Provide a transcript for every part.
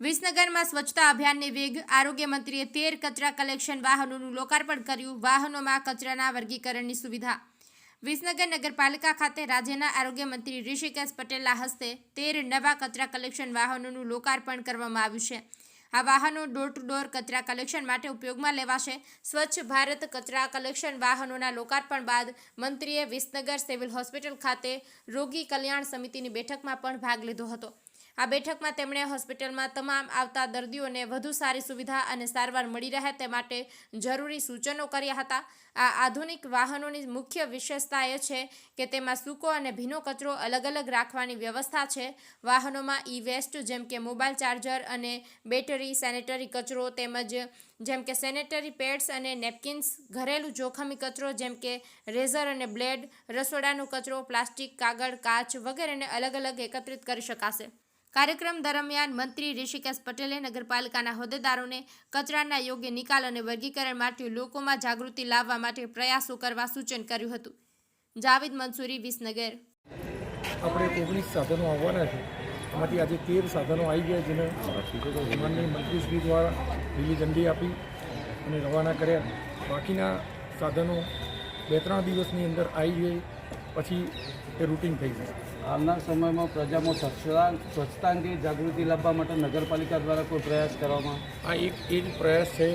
વિસનગરમાં સ્વચ્છતા અભિયાનને વેગ, આરોગ્ય મંત્રીએ તેર કચરા કલેક્શન વાહનોનું લોકાર્પણ કર્યું. વાહનોમાં કચરાના વર્ગીકરણની સુવિધા. વિસનગર નગરપાલિકા ખાતે રાજ્યના આરોગ્ય મંત્રી ઋષિકેશ પટેલના હસ્તે તેર નવા કચરા કલેક્શન વાહનોનું લોકાર્પણ કરવામાં આવ્યું છે. આ વાહનો ડોર ટુ ડોર કચરા કલેક્શન માટે ઉપયોગમાં લેવાશે. સ્વચ્છ ભારત કચરા કલેક્શન વાહનોના લોકાર્પણ બાદ મંત્રીએ વિસનગર સિવિલ હોસ્પિટલ ખાતે રોગી કલ્યાણ સમિતિની બેઠકમાં પણ ભાગ લીધો હતો. આ બેઠકમાં તેમણે હોસ્પિટલમાં તમામ આવતા દર્દીઓને વધુ સારી સુવિધા અને સારવાર મળી રહે તે માટે જરૂરી સૂચનો કર્યા હતા. આ આધુનિક વાહનોની મુખ્ય વિશેષતા એ છે કે તેમાં સૂકો અને ભીનો કચરો અલગ અલગ રાખવાની વ્યવસ્થા છે. વાહનોમાં ઈ વેસ્ટ જેમ કે મોબાઈલ ચાર્જર અને બેટરી, સેનેટરી કચરો તેમજ જેમ કે સેનેટરી પેડ્સ અને નેપકિન્સ, ઘરેલું જોખમી કચરો જેમ કે રેઝર અને બ્લેડ, રસોડાનો કચરો, પ્લાસ્ટિક, કાગળ, કાચ વગેરેને અલગ અલગ એકત્રિત કરી શકાશે. કાર્યક્રમ દરમિયાન મંત્રી ઋષિકેશ પટેલે નગરપાલિકાના હોદ્દેદારોને કચરાના યોગ્ય નિકાલ અને વર્ગીકરણ માટે લોકોમાં જાગૃતિ લાવવા માટે પ્રયાસો કરવા સૂચન કર્યું હતું. જાવેદ મંસૂરી, વિસનગર. આપણે ઓગણીસ સાધનો આવવાના છે. એમાંથી આજે તેર સાધનો આવી ગયા જેને માનનીય મંત્રીશ્રી દ્વારા લીલી ઝંડી આપી અને રવાના કર્યા. બાકીના સાધનો બે ત્રણ દિવસની અંદર આવી જાય પછી એ રૂટિન થઈ જાય આવનાર સમયમાં પ્રજામાં સ્વચ્છતા સ્વચ્છતા અંગે જાગૃતિ લાવવા માટે નગરપાલિકા દ્વારા કોઈ પ્રયાસ કરવામાં? આ એક એ જ પ્રયાસ છે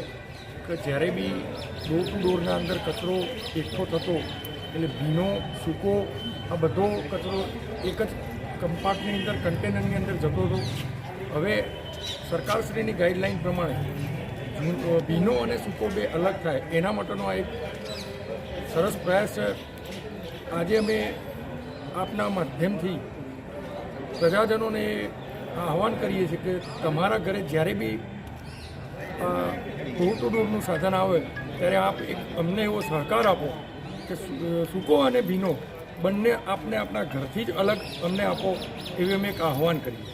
કે જ્યારે બી ડોર ટુ ડોરના અંદર કચરો એકઠો થતો એટલે ભીનો સૂકો આ બધો કચરો એક જ કમ્પાર્ટની અંદર કન્ટેનરની અંદર જતો હતો. હવે સરકારશ્રીની ગાઈડલાઇન પ્રમાણે ભીનો અને સૂકો બે અલગ થાય એના માટેનો આ એક સરસ પ્રયાસ છે. આજે અમે આપના માધ્યમથી પ્રજાજનોને આહવાન કરીએ છીએ કે તમારા ઘરે જ્યારે બી ડોર ટુ ડોરનું સાધન આવે, ત્યારે આપ એક અમને એવો સહકાર આપો કે સૂકો અને ભીનો બંને આપને આપણા ઘરથી જ અલગ અમને આપો, એવી અમે એક આહવાન કરીએ